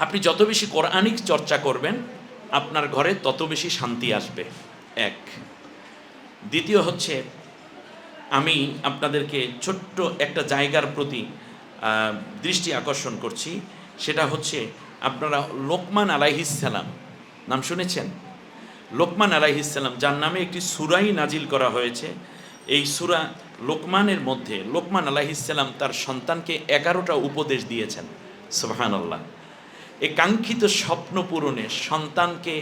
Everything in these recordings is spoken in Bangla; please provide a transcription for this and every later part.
আপনি যত বেশি কোরআনিক চর্চা করবেন, আপনার ঘরে তত বেশি শান্তি আসবে। এক। দ্বিতীয় হচ্ছে, আমি আপনাদেরকে ছোট্ট একটা জায়গার প্রতি দৃষ্টি আকর্ষণ করছি। সেটা হচ্ছে, আপনারা লোকমান আলাইহিসালাম নাম শুনেছেন? লোকমান আলাইহিসাল্লাম যার নামে একটি সুরাই নাজিল করা হয়েছে। এই সুরা লোকমানের মধ্যে, লোকমান আলাইহিসাল্লাম তার সন্তানকে এগারোটা উপদেশ দিয়েছেন। সুবহান আল্লাহ এই কাঙ্ক্ষিত স্বপ্ন পূরণে সন্তানকে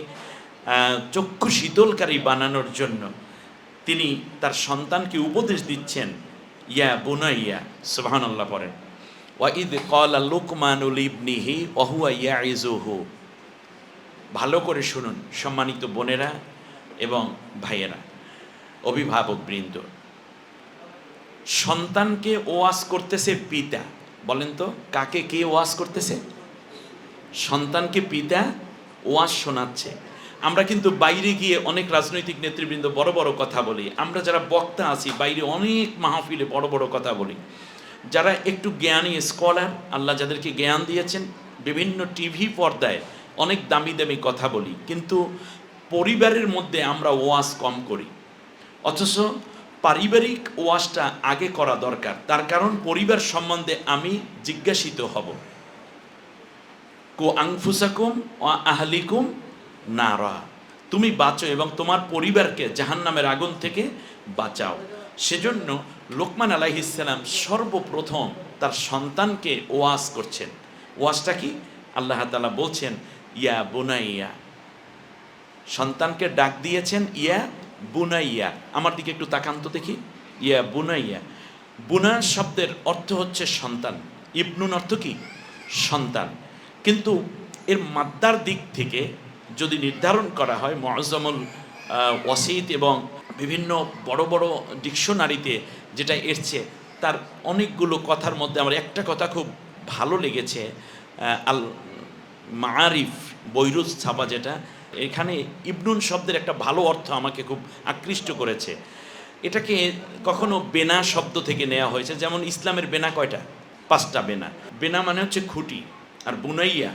চক্ষু শীতলকারী বানানোর জন্য তিনি তার সন্তানকে উপদেশ দিচ্ছেন, ইয়া বুনাইয়া সুবহান আল্লাহ পড়েন ওয়াইদ কলা লোকমানুল ইবনিহি ওহুয়া ইয়া ইজুহু ভালো করে শুনুন, সম্মানিত বোনেরা এবং ভাইয়েরা, অভিভাবক বৃন্দ। সন্তানকে ওয়াজ করতেছে পিতা। বলেন তো, কাকে কে ওয়াজ করতেছে? সন্তানকে পিতা ওয়াজ শোনাচ্ছে। আমরা কিন্তু বাইরে গিয়ে অনেক রাজনৈতিক নেতৃবৃন্দ বড় বড় কথা বলি। আমরা যারা বক্তা আছি, বাইরে অনেক মাহফিলে বড় বড় কথা বলি। যারা একটু জ্ঞানী স্কলার, আল্লাহ যাদেরকে জ্ঞান দিয়েছেন, বিভিন্ন টিভি পর্দায় অনেক দামি দামি কথা বলি। কিন্তু পরিবারের মধ্যে আমরা ওয়াজ কম করি। অথচ পারিবারিক ওয়াজটা আগে করা দরকার। তার কারণ পরিবার সম্বন্ধে আমি জিজ্ঞাসিত হব। কো আংফুসাকুম ও আহলিকুম নারা। তুমি বাঁচো এবং তোমার পরিবারকে জাহান্নামের আগুন থেকে বাঁচাও। সেজন্য লোকমান আলাইহিসাল্লাম সর্বপ্রথম তার সন্তানকে ওয়াজ করছেন। ওয়াজটা কি? আল্লাহ তালা বলছেন, ইয়া বুনাইয়া। সন্তানকে ডাক দিয়েছেন, ইয়া বুনাইয়া। আমার দিকে একটু তাকান্ত দেখি। ইয়া বুনাইয়া। বুনা শব্দের অর্থ হচ্ছে সন্তান। ইবনুন অর্থ কি? সন্তান। কিন্তু এর মাদ্দার দিক থেকে যদি নির্ধারণ করা হয় মজমুল ওয়াসিদ এবং বিভিন্ন বড় বড় ডিকশনারিতে যেটা এসছে, তার অনেকগুলো কথার মধ্যে আমার একটা কথা খুব ভালো লেগেছে আল মারিফ বৈরুজ ছাপা যেটা, এখানে ইবনুন শব্দের একটা ভালো অর্থ আমাকে খুব আকৃষ্ট করেছে। এটাকে কখনো বেনা শব্দ থেকে নেওয়া হয়েছে, যেমন ইসলামের বেনা কয়টা? পাঁচটা বেনা। বেনা মানে হচ্ছে খুঁটি। আর বুনাইয়া,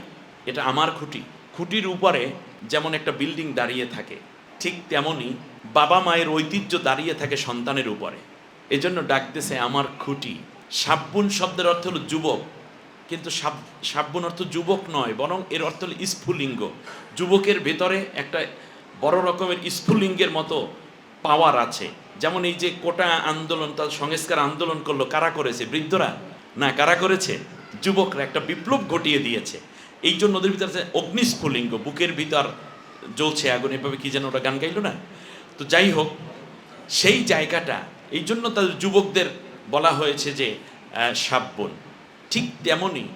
এটা আমার খুঁটি। খুঁটির উপরে যেমন একটা বিল্ডিং দাঁড়িয়ে থাকে, ঠিক তেমনই বাবা মায়ের ঐতিহ্য দাঁড়িয়ে থাকে সন্তানের উপরে। এজন্য ডাকতেছে আমার খুঁটি। সাব্বুন শব্দের অর্থ হলো যুবক। কিন্তু সাব- সাব্বুন অর্থ যুবক নয়, বরং এর অর্থ হলো স্ফুলিঙ্গ। যুবকের ভেতরে একটা বড় রকমের স্ফুলিঙ্গের মতো পাওয়ার আছে। যেমন এই যে কোটা আন্দোলন, তার সংস্কার আন্দোলন করল, কারা করেছে? বৃদ্ধরা? না, কারা করেছে? যুবকরা একটা বিপ্লব ঘটিয়ে দিয়েছে। এই জন্য ওদের ভিতরে অগ্নিস্ফুলিঙ্গ বুকের ভিতর জ্বলছে আগুন, এভাবে কি যেন ওরা গান গাইলো না? তো যাই হোক, সেই জায়গাটা, এই জন্য তাদের যুবকদের বলা হয়েছে যে সাব্বন। ঠিক তেমনই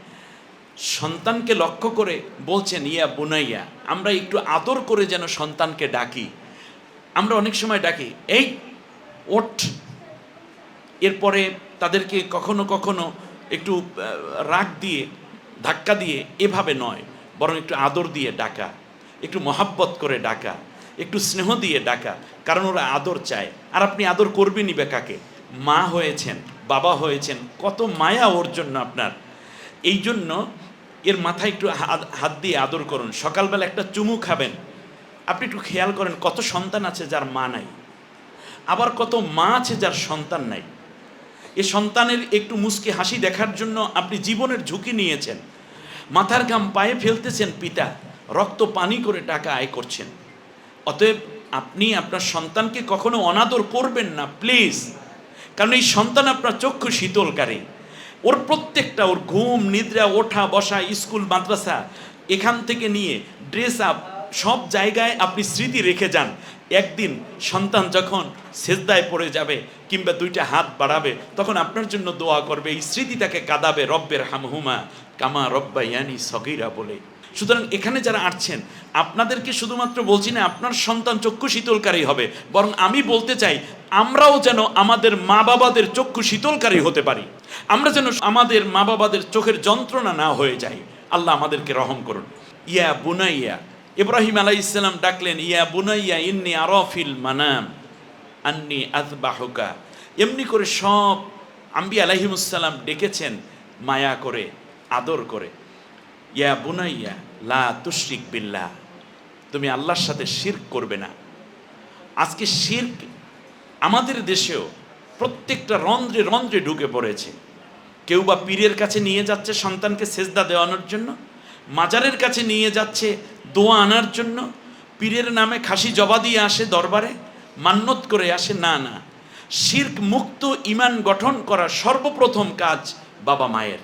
সন্তানকে লক্ষ্য করে বলছেন, ইয়া বুনাইয়া, আমরা একটু আদর করে যেন সন্তানকে ডাকি। আমরা অনেক সময় ডাকি, এই, ওঠ। এরপরে তাদেরকে কখনো কখনো একটু রাগ দিয়ে, ধাক্কা দিয়ে এভাবে নয়। বরং একটু আদর দিয়ে ডাকা, একটু মহাব্বত করে ডাকা, একটু স্নেহ দিয়ে ডাকা, কারণ ওরা আদর চায়। আর আপনি আদর করবেনই বা কাকে? মা হয়েছেন, বাবা হয়েছেন, কত মায়া ওর জন্য আপনার। এই জন্য এর মাথায় একটু হাত- হাত দিয়ে আদর করুন। সকালবেলা একটা চুমু খাবেন। আপনি একটু খেয়াল করেন, কত সন্তান আছে যার মা নাই। আবার কত মা আছে যার সন্তান নাই। এ সন্তানের একটু মুচকি হাসি দেখার জন্য আপনি জীবনের ঝুঁকি নিয়েছেন। মাথার ঘাম পায়ে ফেলতেছেন পিতা, রক্ত পানি করে টাকা আয় করছেন। অতএব আপনি আপনার সন্তানকে কখনো অনাদর করবেন না, প্লিজ। কারণ এই সন্তান আপনার চক্ষু শীতলকারী। ওর প্রত্যেকটা, ওর ঘুম, নিদ্রা, ওঠা, বসা, স্কুল, মাদ্রাসা, এখান থেকে নিয়ে ড্রেস আপ সব জায়গায় আপনি স্মৃতি রেখে যান। একদিন সন্তান যখন সেজদায় পড়ে যাবে কিংবা দুইটা হাত বাড়াবে, তখন আপনার জন্য দোয়া করবে, এই স্মৃতি তাকে কাঁদাবে, রব্বের হামহুমা কামা রব্বা ইয়ানি সগিরা বলে। সুতরাং এখানে যারা আসছেন আপনাদেরকে শুধুমাত্র বলছি না, আপনার সন্তান চক্ষু শীতলকারী হবে। বরং আমি বলতে চাই, আমরাও যেন আমাদের মা বাবাদের চক্ষু শীতলকারী হতে পারি। আমরা যেন আমাদের মা বাবাদের চোখের যন্ত্রণা না হয়ে যাই আল্লাহ আমাদেরকে রহম করুন। ইয়া বুনাইয়া ইব্রাহিম আলাই ইসলাম ডাকলেন, ইয়া বুনাইয়া, ইন্নি আরফিল মানাম, আন্নি আতবাহুকা এমনি করে সব আম্বি আলাহিমুসাল্লাম ডেকেছেন, মায়া করে, আদর করে। ইয়া বুনাইয়া, লা তুশরিক বিল্লা তুমি আল্লাহর সাথে শিরক করবে না। আজকে শিরক আমাদের দেশেও প্রত্যেকটা রন্ধ্রে রন্ধ্রে ঢুকে পড়েছে। কেউ বা পীরের কাছে নিয়ে যাচ্ছে সন্তানকে সেজদা দেওয়ানোর জন্য মাজারের কাছে নিয়ে যাচ্ছে দোয়া আনার জন্য। পীরের নামে খাসি জবা দিয়ে আসে দরবারে মান্যত করে আসে, না না। শির্ক মুক্ত ইমান গঠন করা সর্বপ্রথম কাজ বাবা মায়ের।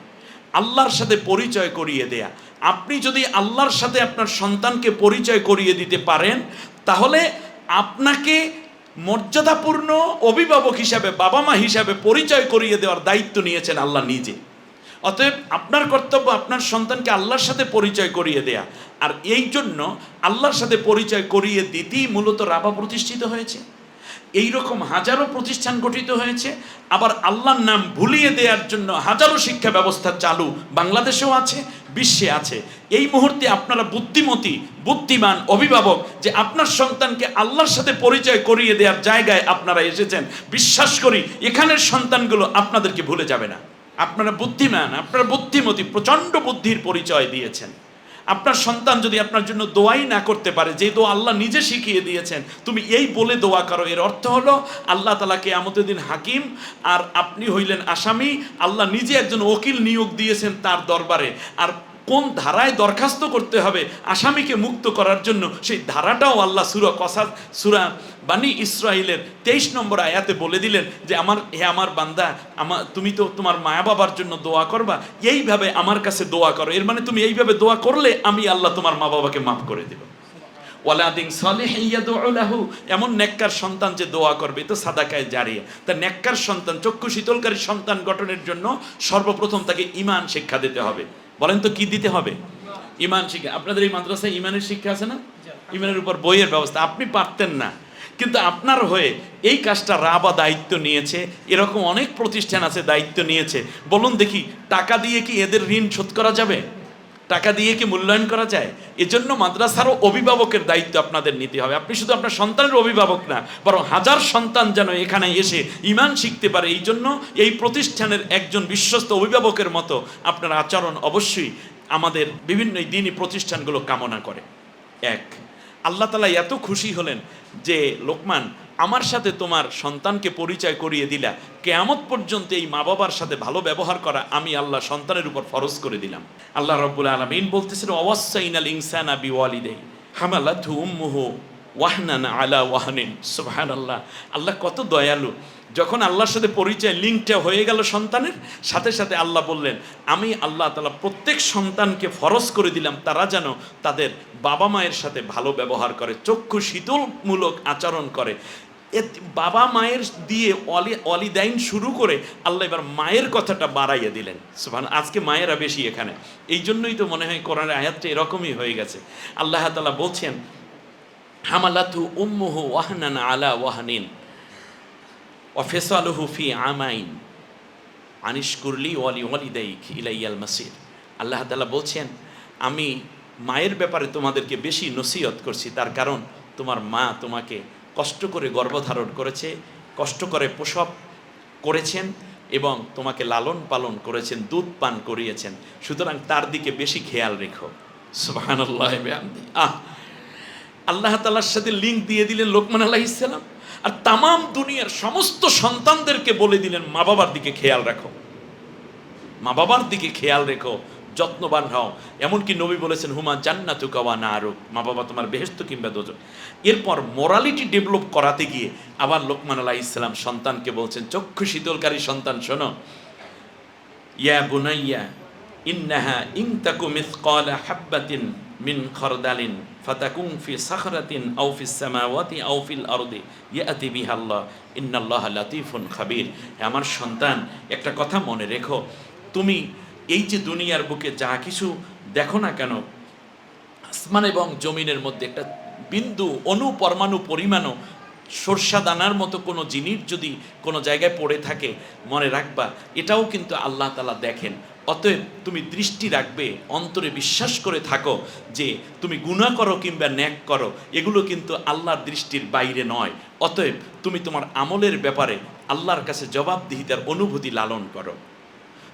আল্লাহর সাথে পরিচয় করিয়ে দেয়া। আপনি যদি আল্লাহর সাথে আপনার সন্তানকে পরিচয় করিয়ে দিতে পারেন, তাহলে আপনাকে মর্যাদাপূর্ণ অভিভাবক হিসাবে, বাবা মা হিসাবে পরিচয় করিয়ে দেওয়ার দায়িত্ব নিয়েছেন আল্লাহ নিজে। অতএব আপনার কর্তব্য আপনার সন্তানকে আল্লাহর সাথে পরিচয় করিয়ে দেয়া। আর এই জন্য আল্লাহর সাথে পরিচয় করিয়ে দিতেই মূলত রাবা প্রতিষ্ঠিত হয়েছে। এই রকম হাজারো প্রতিষ্ঠান গঠিত হয়েছে। আবার আল্লাহর নাম ভুলিয়ে দেওয়ার জন্য হাজারো শিক্ষা ব্যবস্থা চালু বাংলাদেশেও আছে, বিশ্বে আছে। এই মুহূর্তে আপনারা বুদ্ধিমতী, বুদ্ধিমান অভিভাবক যে আপনার সন্তানকে আল্লাহর সাথে পরিচয় করিয়ে দেওয়ার জায়গায় আপনারা এসেছেন, বিশ্বাস করি এখানের সন্তানগুলো আপনাদেরকে ভুলে যাবে না। আপনারা বুদ্ধিমান, আপনারা বুদ্ধিমতী, প্রচণ্ড বুদ্ধির পরিচয় দিয়েছেন। আপনার সন্তান যদি আপনার জন্য দোয়াই না করতে পারে যে দোয়া আল্লাহ নিজে শিখিয়ে দিয়েছেন, তুমি এই বলে দোয়া করো। এর অর্থ হলো, আল্লাহ তালাকে আমাদের দিন হাকিম, আর আপনি হইলেন আসামি। আল্লাহ নিজে একজন ওকিল নিয়োগ দিয়েছেন তার দরবারে। আর কোন ধারায় দরখাস্ত করতে হবে আসামিকে মুক্ত করার জন্য? সেই ধারাটাও আল্লাহ সুরা কসা সুরা বানি ইসরায়েলের তেইশ নম্বর আয়াতে বলে দিলেন যে, আমার, হে আমার বান্দা আমার তুমি তো তোমার মায়া বাবার জন্য দোয়া করবা। এইভাবে আমার কাছে দোয়া করো। এর মানে তুমি এইভাবে দোয়া করলে আমি আল্লাহ তোমার মা বাবাকে মাফ করে দেব। ওয়ালাদিন সালেহ এমন নেককার সন্তান যে দোয়া করবে তো সাদাকায় জারিয়ে। তা নেককার সন্তান, চক্ষু শীতলকারী সন্তান গঠনের জন্য সর্বপ্রথম তাকে ইমান শিক্ষা দিতে হবে। বলেন তো কি দিতে হবে? ইমান শিক্ষা। আপনাদের এই মাদ্রাসায় ইমানের শিক্ষা আছে না? ইমানের উপর বইয়ের ব্যবস্থা। আপনি পারতেন না। কিন্তু আপনার হয়ে এই কাজটা রাবা দায়িত্ব নিয়েছে। এরকম অনেক প্রতিষ্ঠান আছে দায়িত্ব নিয়েছে। বলুন দেখি, টাকা দিয়ে কি এদের ঋণ শোধ করা যাবে? টাকা দিয়ে কি মূল্যায়ন করা যায়? এজন্য মাদ্রাসারও অভিভাবকের দায়িত্ব আপনাদের নিতে হবে। আপনি শুধু আপনার সন্তানের অভিভাবক না, বরং হাজার সন্তান যেন এখানে এসে ইমান শিখতে পারে। এই জন্য এই প্রতিষ্ঠানের একজন বিশ্বস্ত অভিভাবকের মতো আপনার আচরণ অবশ্যই আমাদের বিভিন্ন দিনই প্রতিষ্ঠানগুলো কামনা করে। এক, আল্লাহ তালা এত খুশি হলেন যে লোকমান আমার সাথে তোমার সন্তানকে পরিচয় করিয়ে দিলা। কেয়ামত পর্যন্ত এই মা বাবার সাথে ভালো ব্যবহার করা আমি আল্লাহ সন্তানের উপর ফরজ করে দিলাম। আল্লাহ রব্বুল আলমিন বলতেছেন অবশ্যইন আল ইনসানা বিওয়ালিদেই হামালা উম্মুহু ওয়াহনান আলা ওয়াহনিন। সুবহান আল্লাহ আল্লাহ কত দয়ালু। যখন আল্লাহর সাথে পরিচয় লিঙ্কটা হয়ে গেল সন্তানের, সাথে সাথে আল্লাহ বললেন, আমি আল্লাহ তালা প্রত্যেক সন্তানকে ফরজ করে দিলাম। তারা যেন তাদের বাবা মায়ের সাথে ভালো ব্যবহার করে, চক্ষু শীতলমূলক আচরণ করে। বাবা মায়ের দিয়ে অলি অলিদাইন শুরু করে আল্লাহ এবার মায়ের কথাটা বাড়াইয়া দিলেন। সুবহান, আজকে মায়েরা বেশি এখানে। এই জন্যই তো মনে হয় কোরআনের আয়াতটা এরকমই হয়ে গেছে। আল্লাহ তালা বলছেন, হামালাতু উম্মুহু ওয়াহনান আলা ওয়াহনিন ওয়াফেসালুহু ফি আমাইন আনিস কুরলি ওয়ালি ওয়ালিদাইক ইলাইয়াল মাসির। আল্লাহ তালা বলছেন, আমি মায়ের ব্যাপারে তোমাদেরকে বেশি নসিহত করছি, তার কারণ তোমার মা তোমাকে কষ্ট করে গর্ভধারণ করেছে কষ্ট করে প্রসব করেছেন এবং তোমাকে লালন পালন করেছেন দুধ পান করিয়েছেন। সুতরাং তার দিকে বেশি খেয়াল রেখো। সুবহানাল্লাহ আহ আল্লাহ তালার সাথে লিঙ্ক দিয়ে দিলেন লোকমান আল্লাহ ইসলাম আর তামাম দুনিয়ার সমস্ত সন্তানদেরকে বলে দিলেন মা বাবার দিকে খেয়াল রাখো। মা বাবার দিকে খেয়াল রেখো। যত্নবান হও। এমনকি নবী বলেছেন, হুমা জান্নাতু কাওয়া না আরও মা বাবা তোমার বেহেস্ত কিংবা দোজক এরপর মোরালিটি ডেভেলপ করাতে গিয়ে আবার লোকমান আলাহ ইসলাম সন্তানকে বলছেন, চক্ষু শীতলকারী সন্তান, শোনো। ইয়া বুনাইয়া, ইন্নাহা ইন তাকু মিসকালা হাব্বাতিন মিন খরদালিন ফাতাকুন ফি সাখরাতিন আও ফিস সামাওয়াতি আও ফিল আরদি ইয়াতি বিহা আল্লাহ ইন্নাল্লাহ লাতিফুন খাবির। আমার সন্তান, একটা কথা মনে রেখো। তুমি এই যে দুনিয়ার বুকে যা কিছু দেখো না কেন, আসমান এবং জমিনের মধ্যে একটা বিন্দু অনু পরমাণু পরিমাণও সর্ষা দানার মতো কোনো জিনিস যদি কোনো জায়গায় পড়ে থাকে, মনে রাখবা, এটাও কিন্তু আল্লাহ তালা দেখেন। অতএব তুমি দৃষ্টি রাখবে, অন্তরে বিশ্বাস করে থাকো যে তুমি গুণা করো কিংবা ন্যাক করো, এগুলো কিন্তু আল্লাহর দৃষ্টির বাইরে নয়। অতএব তুমি তোমার আমলের ব্যাপারে আল্লাহর কাছে জবাবদিহিতার অনুভূতি লালন করো।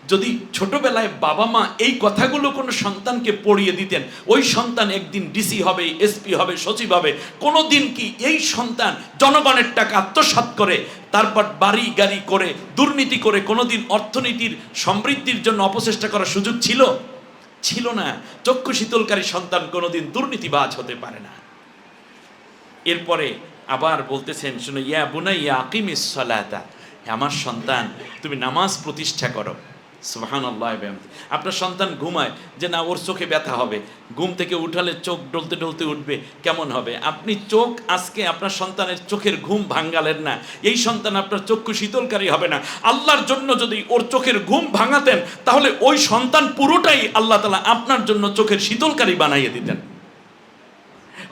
যদি ছোটবেলায় বাবা মা এই কথাগুলো কোনো সন্তানকে পড়িয়ে দিতেন, ওই সন্তান একদিন ডিসি হবে, এসপি হবে, সচিব হবে কোনো দিন কি এই সন্তান জনগণের টাকা আত্মসাৎ করে, তারপর বাড়ি গাড়ি করে, দুর্নীতি করে, কোনোদিন অর্থনীতির সমৃদ্ধির জন্য অপচেষ্টা করার সুযোগ ছিল? ছিল না। চক্ষু শীতলকারী সন্তান কোনোদিন দুর্নীতিবাজ হতে পারে না। এরপরে আবার বলতেছেন, শুনে, ইয়া বুনা ইয়া আকিমিস আমার সন্তান, তুমি নামাজ প্রতিষ্ঠা করো। সুবহান আল্লাহ আপনার সন্তান ঘুমায় যে না, ওর চোখে ব্যথা হবে। ঘুম থেকে উঠালে চোখ ডলতে ডলতে উঠবে। কেমন হবে? আপনি চোখ আজকে আপনার সন্তানের চোখের ঘুম ভাঙ্গালেন না। এই সন্তান আপনার চক্ষু শীতলকারী হবে না। আল্লাহর জন্য যদি ওর চোখের ঘুম ভাঙাতেন, তাহলে ওই সন্তান পুরোটাই আল্লাহ তালা আপনার জন্য চোখের শীতলকারী বানাইয়ে দিতেন।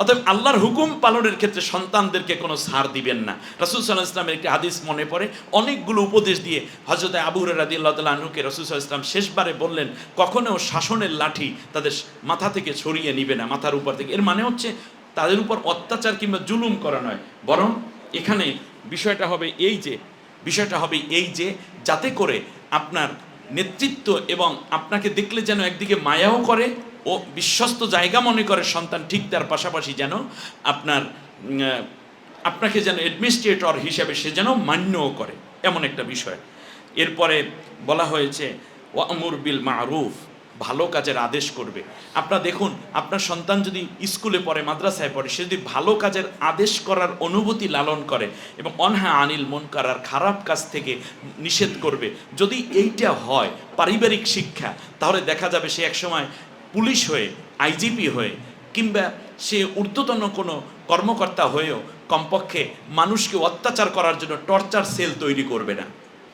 অতএব আল্লাহর হুকুম পালনের ক্ষেত্রে সন্তানদেরকে কোনো ছাড় দিবেন না। রসুল সাল্লাহ ইসলামের একটি হাদিস মনে পড়ে। অনেকগুলো উপদেশ দিয়ে হজরত আবু রাদি আল্লাহ তালা আনুকে রসুল সাল্লাহ ইসলাম শেষবারে বললেন, কখনো শাসনের লাঠি তাদের মাথা থেকে ছড়িয়ে নিবে না, মাথার উপর থেকে। এর মানে হচ্ছে তাদের উপর অত্যাচার কিংবা জুলুম করা নয়। বরং এখানে বিষয়টা হবে এই যে, বিষয়টা হবে এই যে, যাতে করে আপনার নেতৃত্ব এবং আপনাকে দেখলে যেন একদিকে মায়াও করে ও বিশ্বস্ত জায়গা মনে করে সন্তান ঠিক তার পাশাপাশি যেন আপনার আপনাকে যেন অ্যাডমিনিস্ট্রেটর হিসেবে সে যেন মান্যও করে। এমন একটা বিষয়। এরপরে বলা হয়েছে, ওয়ামুর বিল মারুফ ভালো কাজের আদেশ করবে। আপনার দেখুন, আপনার সন্তান যদি স্কুলে পড়ে, মাদ্রাসায় পড়ে, সে যদি ভালো কাজের আদেশ করার অনুভূতি লালন করে এবং অনহা আনিল মন করার খারাপ কাজ থেকে নিষেধ করবে, যদি এইটা হয় পারিবারিক শিক্ষা, তাহলে দেখা যাবে সে একসময় পুলিশ হয়ে, আইজিপি হয়ে, কিংবা সে ঊর্ধ্বতন কোনো কর্মকর্তা হয়েও কমপক্ষে মানুষকে অত্যাচার করার জন্য টর্চার সেল তৈরি করবে না।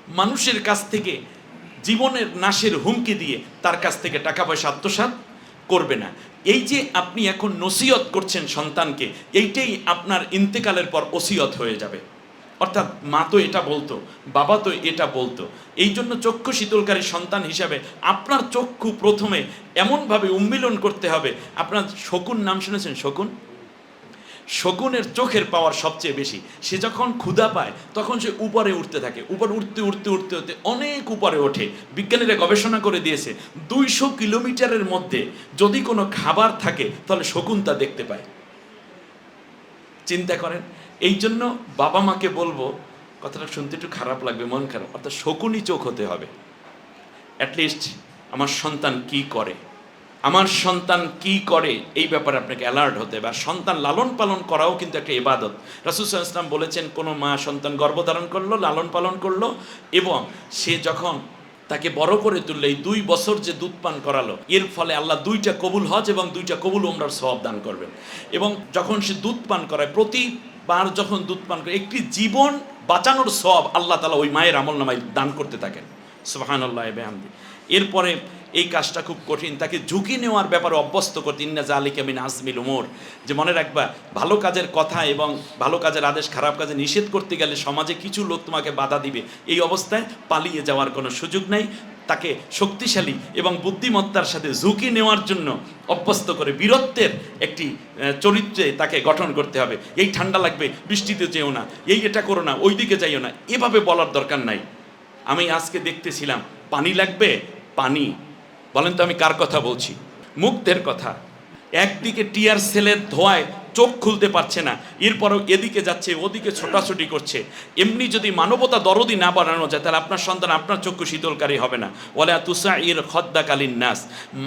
মানুষের কাছ থেকে জীবনের নাশের হুমকি দিয়ে তার কাছ থেকে টাকা পয়সা আত্মসাৎ করবে না। এই যে আপনি এখন নসিহত করছেন সন্তানকে, এইটাই আপনার ইন্তেকালের পর ওসিয়ত হয়ে যাবে। অর্থাৎ মা তো এটা বলতো, বাবা তো এটা বলতো। এই জন্য চক্ষু শীতলকারী সন্তান হিসাবে আপনার চক্ষু প্রথমে এমনভাবে উন্মিলন করতে হবে। আপনার শকুন নাম শুনেছেন? শকুন? শকুনের চোখের পাওয়ার সবচেয়ে বেশি। সে যখন ক্ষুধা পায়, তখন সে উপরে উঠতে থাকে। উপরে উঠতে উঠতে উঠতে উঠতে অনেক উপরে ওঠে। বিজ্ঞানীরা গবেষণা করে দিয়েছে, দুইশো কিলোমিটারের মধ্যে যদি কোনো খাবার থাকে, তাহলে শকুন তা দেখতে পায়। চিন্তা করেন। এই জন্য বাবা মাকে বলব, কথাটা শুনতে একটু খারাপ লাগবে, মন খারাপ। অর্থাৎ শকুনি চোখ হতে হবে। অ্যাটলিস্ট আমার সন্তান কি করে? আমার সন্তান কি করে? এই ব্যাপারে আপনাকে অ্যালার্ট হতে হবে। আর সন্তান লালন পালন করাও কিন্তু একটা ইবাদত। রাসুল ইসলাম বলেছেন, কোনো মা সন্তান গর্ভধারণ করল, লালন পালন করল, এবং সে যখন তাকে বড় করে তুললে এই দুই বছর যে দুধ পান করালো, এর ফলে আল্লাহ দুইটা কবুল হজ এবং দুইটা কবুল ওমরার স্বভাব দান করবেন। এবং যখন সে দুধ পান করায়, প্রতিবার যখন দুধ পান করে, একটি জীবন বাঁচানোর সব আল্লাহ তালা ওই মায়ের আমল নামায় দান করতে থাকেন। সুবাহান আল্লাহ বেহামদি। এরপরে এই কাজটা খুব কঠিন। তাকে ঝুঁকি নেওয়ার ব্যাপারে অভ্যস্ত করতে ইন্না জালিকা মিন আজমিল উমর। যে মনে রাখবা, ভালো কাজের কথা এবং ভালো কাজের আদেশ, খারাপ কাজে নিষেধ করতে গেলে সমাজে কিছু লোক তোমাকে বাধা দিবে। এই অবস্থায় পালিয়ে যাওয়ার কোনো সুযোগ নাই। তাকে শক্তিশালী এবং বুদ্ধিমত্তার সাথে ঝুঁকি নেওয়ার জন্য অভ্যস্ত করে বীরত্বের একটি চরিত্রে তাকে গঠন করতে হবে। এই ঠান্ডা লাগবে, বৃষ্টিতে যেও না। এই এটা করো না, ওই দিকে যাইও না। এভাবে বলার দরকার নাই। আমি আজকে দেখতেছিলাম, পানি লাগবে? পানি। বলেন তো আমি কার কথা বলছি? মুক্তের কথা। একদিকে টিয়ার সেলের ধোয়ায় চোখ খুলতে পারছে না, এরপরও এদিকে যাচ্ছে, ওদিকে ছোটাছুটি করছে। এমনি যদি মানবতা দরদি না বাড়ানো যায়, তাহলে আপনার সন্তান আপনার চক্ষু শীতলকারী হবে না। বলে তুষা ইর খদ্দাকালীন নাস।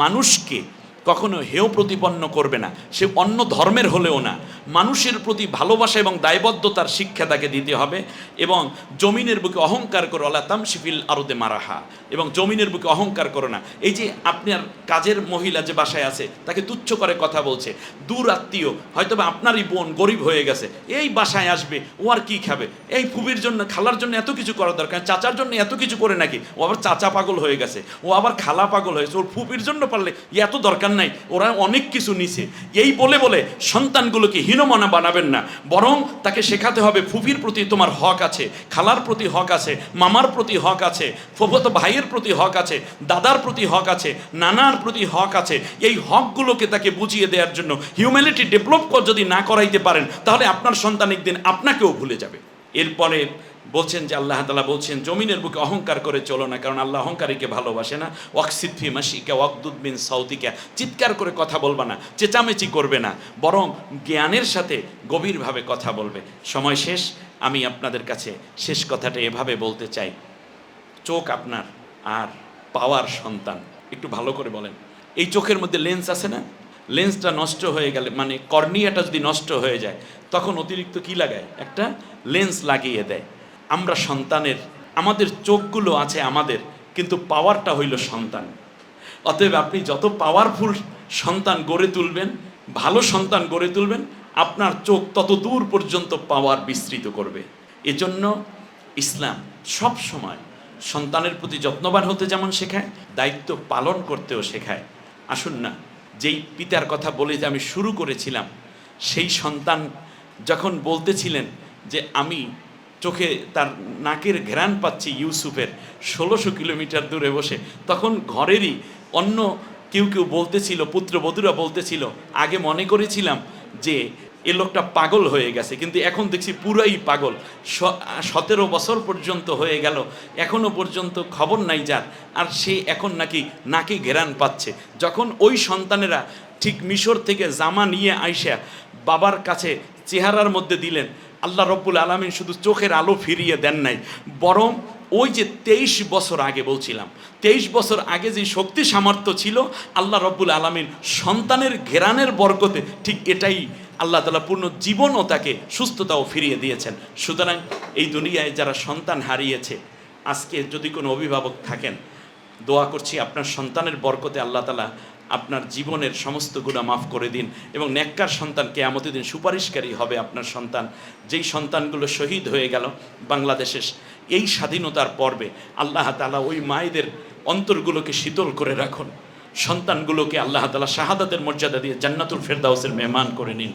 মানুষকে কখনো হেয় প্রতিপন্ন করবে না। সে অন্য ধর্মের হলেও না। মানুষের প্রতি ভালোবাসা এবং দায়বদ্ধতার শিক্ষা তাকে দিতে হবে এবং জমিনের বুকে অহংকার করো, আল্লাহ তামশিফিল আরদে মারাহা। এবং জমিনের বুকে অহংকার করো না। এই যে আপনার কাজের মহিলা যে বাসায় আছে, তাকে তুচ্ছ করে কথা বলছে। দূর আত্মীয় হয়তো আপনারই বোন গরিব হয়ে গেছে। এই বাসায় আসবে, ও আর কি খাবে? এই ফুবির জন্য, খালার জন্য এত কিছু করা দরকার, চাচার জন্য এত কিছু করে নাকি? ও আবার চাচা পাগল হয়ে গেছে। ও আবার খালা পাগল হয়েছে ওর ফুপির জন্য পারলে এত দরকার নাই, ওরা অনেক কিছু নিছে। এই বলে বলে সন্তানগুলোকে হীনমনা বানাবেন না, বরং তাকে শেখাতে হবে ফুপির প্রতি তোমার হক আছে, খালার প্রতি হক আছে, মামার প্রতি হক আছে, ফুফত ভাইয়ের প্রতি হক আছে, দাদার প্রতি হক আছে, নানার প্রতি হক আছে। এই হকগুলোকে তাকে বুঝিয়ে দেওয়ার জন্য হিউম্যানিটি ডেভেলপ যদি না করাইতে পারেন, তাহলে আপনার সন্তান একদিন আপনাকেও ভুলে যাবে। এরপরে বলছেন যে আল্লাহ তালা বলছেন, জমিনের বুকে অহংকার করে চলো না, কারণ আল্লাহ অহংকারীকে ভালোবাসে না। ওয়াকসিদ্ফি মাসিকা ওয়াকদুদ বিন সাউদিকা চিৎকার করে কথা বলবে না, চেঁচামেচি করবে না, বরং জ্ঞানের সাথে গভীরভাবে কথা বলবে। সময় শেষ, আমি আপনাদের কাছে শেষ কথাটা এভাবে বলতে চাই। চোখ আপনার আর পাওয়ার সন্তান। একটু ভালো করে বলেন। এই চোখের মধ্যে লেন্স আছে না? লেন্সটা নষ্ট হয়ে গেলে মানে কর্নিয়াটা যদি নষ্ট হয়ে যায়, তখন অতিরিক্ত কি লাগায়? একটা লেন্স লাগিয়ে দেয়। আমরা সন্তানের, আমাদের চোখগুলো আছে আমাদের, কিন্তু পাওয়ারটা হইল সন্তান। অতএব আপনি যত পাওয়ারফুল সন্তান গড়ে তুলবেন, ভালো সন্তান গড়ে তুলবেন, আপনার চোখ তত দূর পর্যন্ত পাওয়ার বিস্তৃত করবে। এজন্য ইসলাম সব সময় সন্তানের প্রতি যত্নবান হতে যেমন শেখায়, দায়িত্ব পালন করতেও শেখায়। আসুন না, যেই পিতার কথা বলে যে আমি শুরু করেছিলাম, সেই সন্তান যখন বলতেছিলেন যে আমি চোখে তার নাকের ঘ্রাণ পাচ্ছি ইউসুফের। ষোলোশো কিলোমিটার দূরে বসে। তখন ঘরেরই অন্য কেউ কেউ বলতেছিল পুত্রবধূরা বলতেছিল, আগে মনে করেছিলাম যে এ লোকটা পাগল হয়ে গেছে, কিন্তু এখন দেখছি পুরাই পাগল। সতেরো বছর পর্যন্ত হয়ে গেল, এখনও পর্যন্ত খবর নাই যার, আর সে এখন নাকি নাকে ঘেরান পাচ্ছে। যখন ওই সন্তানেরা ঠিক মিশর থেকে জামা নিয়ে আইসা বাবার কাছে চেহারার মধ্যে দিলেন আল্লাহ রব্বুল আলমিন শুধু চোখের আলো ফিরিয়ে দেন নাই, বরং ওই যে তেইশ বছর আগে বলছিলাম, তেইশ বছর আগে যে শক্তি সামর্থ্য ছিল, আল্লাহ রব্বুল আলমিন সন্তানের ঘেরানের বরকতে ঠিক এটাই আল্লাহ তালা পূর্ণ জীবনও তাকে সুস্থতাও ফিরিয়ে দিয়েছেন। সুতরাং এই দুনিয়ায় যারা সন্তান হারিয়েছে, আজকে যদি কোনো অভিভাবক থাকেন, দোয়া করছি আপনার সন্তানের বরকতে আল্লাহ তালা আপনার জীবনের সমস্ত গুণা মাফ করে দিন এবং নেককার সন্তান কেয়ামতের দিন সুপারিশকারী হবে আপনার সন্তান। যেই সন্তানগুলো শহীদ হয়ে গেল বাংলাদেশের এই স্বাধীনতার পর্বে, আল্লাহ তালা ওই মায়েদের অন্তরগুলোকে শীতল করে রাখুন। সন্তানগুলোকে আল্লাহ তালা শাহাদাতের মর্যাদা দিয়ে জান্নাতুল ফেরদাউসের মেহমান করে নিন।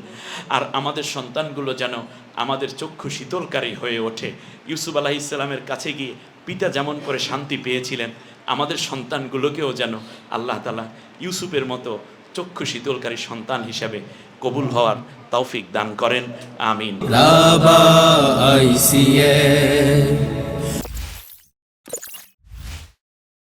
আর আমাদের সন্তানগুলো যেন আমাদের চক্ষু শীতলকারী হয়ে ওঠে। ইউসুফ আলাহ ইসলামের কাছে গিয়ে পিতা যেমন করে শান্তি পেয়েছিলেন আমাদের সন্তানগুলোকেও যেন আল্লাহ তালা ইউসুফের মতো চক্ষু শীতলকারী সন্তান হিসাবে কবুল হওয়ার তৌফিক দান করেন। আমিন।